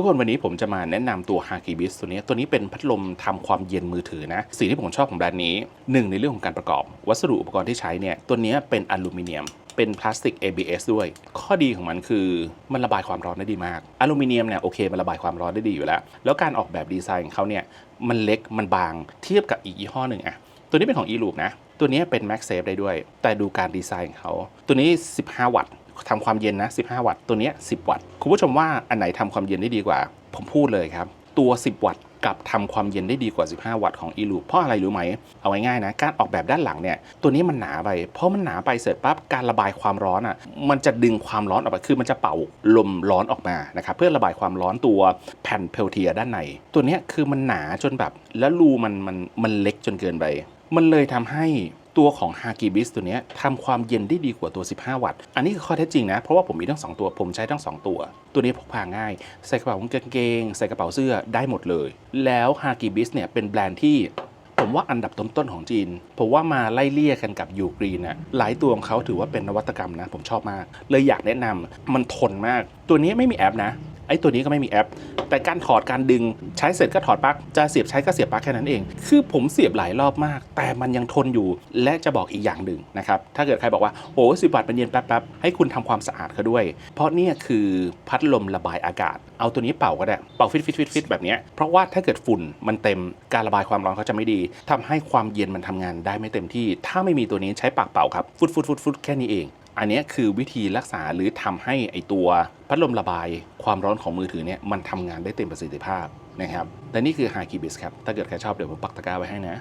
ทุกคนวันนี้ผมจะมาแนะนำตัว h a k i b i s ตัวนี้ตัวนี้เป็นพัดลมทำความเย็นมือถือนะสิ่งที่ผมชอบของแบรนด์นี้หนึ่งในเรื่องของการประกอบ วัสดุอุปกรณ์ที่ใช้เนี่ยตัวนี้เป็นอลูมิเนียมเป็นพลาสติก ABS ด้วย ข้อดีของมันคือมันระบายความร้อนได้ดีมาก อลูมิเนียมเนี่ยโอเคมันระบายความร้อนได้ดีอยู่แล้ว แล้วการออกแบบดีไซน์ของเขาเนี่ยมันเล็กมันบางเทียบกับอีกยี่ห้อหนึ่งอะตัวนี้เป็นของ e-loop นะ ตัวนี้เป็น Max Safe ได้ด้วย แต่ดูการดีไซน์ของเขา ตัวนี้ 15 วัตต์ ทำความเย็นนะ 15 วัตต์ ตัวเนี้ย10 วัตต์ คุณผู้ชมว่าอันไหนทำความเย็นได้ดีกว่า ผมพูดเลยครับ ตัว 10 วัตต์กับทำความเย็นได้ดีกว่า 15 วัตต์ของ e-loop เพราะอะไรรู้ไหม เอาง่ายๆนะ การออกแบบด้านหลังเนี่ย ตัวนี้มันหนาไป เพราะมันหนาไปเสร็จปั๊บ การระบายความร้อนอะ มันจะดึงความร้อนออกไป คือมันจะเป่าลมร้อนออกมา นะครับ เพื่อระบายความร้อนตัวแผ่นเพลเทียด้านใน ตัวนี้คือมันหนาจนแบบ แล้วรูมันมันมันเล็กจนเกินไป มันเลยทำให้ ตัวของ h a k i b i s ตัวนี้ทำความเย็นได้ดีกว่าตัว 15 วัตต์ อันนี้คือข้อเท็จจริงนะ เพราะว่าผมมีทั้ง 2 ตัว ผมใช้ทั้ง 2 ตัว ตัวนี้พกพาง่าย ใส่กระเป๋ากางเกง ใส่กระเป๋าเสื้อได้หมดเลย แล้ว h a k i b i s เนี่ยเป็นแบรนด์ที่ผมว่าอันดับต้นๆของจีน ผมว่ามาไล่เลี่ยกันกับยูกรีนนะหลายตัวของเขาถือว่าเป็นนวัตกรรมนะ ผมชอบมาก เลยอยากแนะนำมันทนมาก ตัวนี้ไม่มีแอปนะ ไอ้ตัวนี้ก็ไม่มีแอป แต่การถอดการดึงใช้เสร็จก็ถอดปลั๊กจะเสียบใช้ก็เสียบปลั๊กแค่นั้นเอง คือผมเสียบหลายรอบมาก แต่มันยังทนอยู่และจะบอกอีกอย่างหนึ่งนะครับถ้าเกิดใครบอกว่าโอ้สิบบาทมันเย็นแป๊บๆให้คุณทำความสะอาดเขาด้วย เพราะเนี่ยคือพัดลมระบายอากาศ เอาตัวนี้เป่าก็ได้เป่าฟิตฟิตฟิตฟิตแบบนี้เพราะว่าถ้าเกิดฝุ่นมันเต็มการระบายความร้อนเขาจะไม่ดีทำให้ความเย็นมันทำงานได้ไม่เต็มที่ ถ้าไม่มีตัวนี้ใช้ปากเป่าครับฟุดฟุดฟุดฟุดแค่นี้เอง อันนี้คือวิธีรักษาหรือทำให้ไอตัวพัดลมระบายความร้อนของมือถือเนี่ยมันทำงานได้เต็มประสิทธิภาพนะครับและนี่คือ h a k i b i s ครับ ถ้าเกิดใครชอบเดี๋ยวผมปักตะกร้าไว้ให้นะ